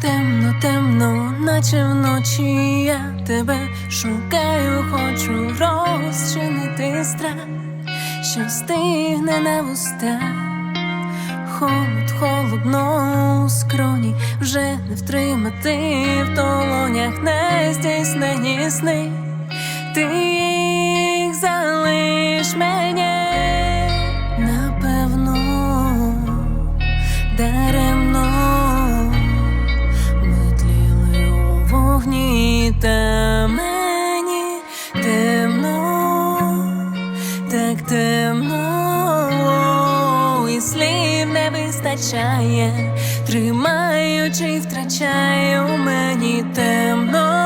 темно, темно, наче вночі я тебе шукаю, хочу розчинити страх, що стигне на вустах. Холод, холодно у скроні, вже не втримати в долонях нездійснені сни. Ти їх залиш мене, так темно, і слів не вистачає, тримаючи, втрачаю мені темно,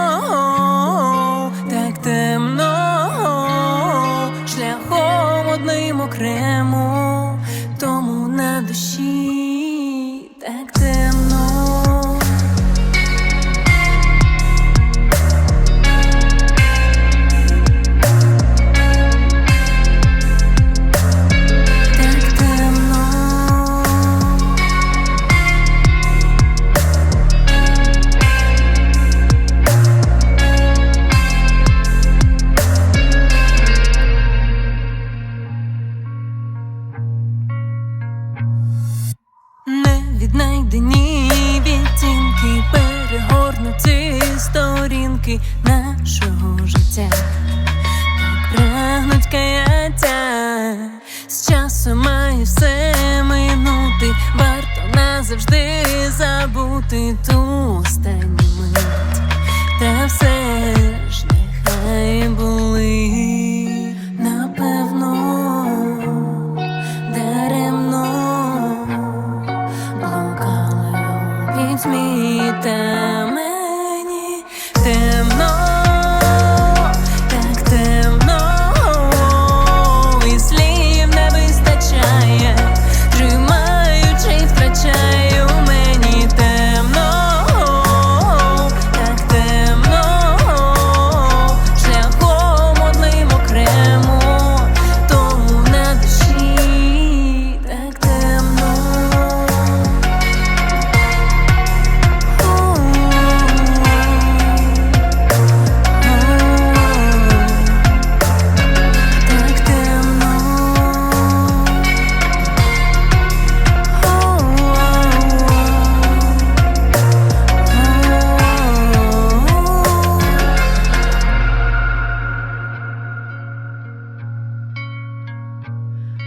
Невіднайдені відтінки, перегорнуті сторінки нашого життя. Так прагнуть каяття, з часом має все минути, варто назавжди забути ту останню у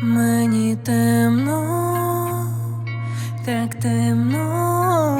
Мені темно, так темно.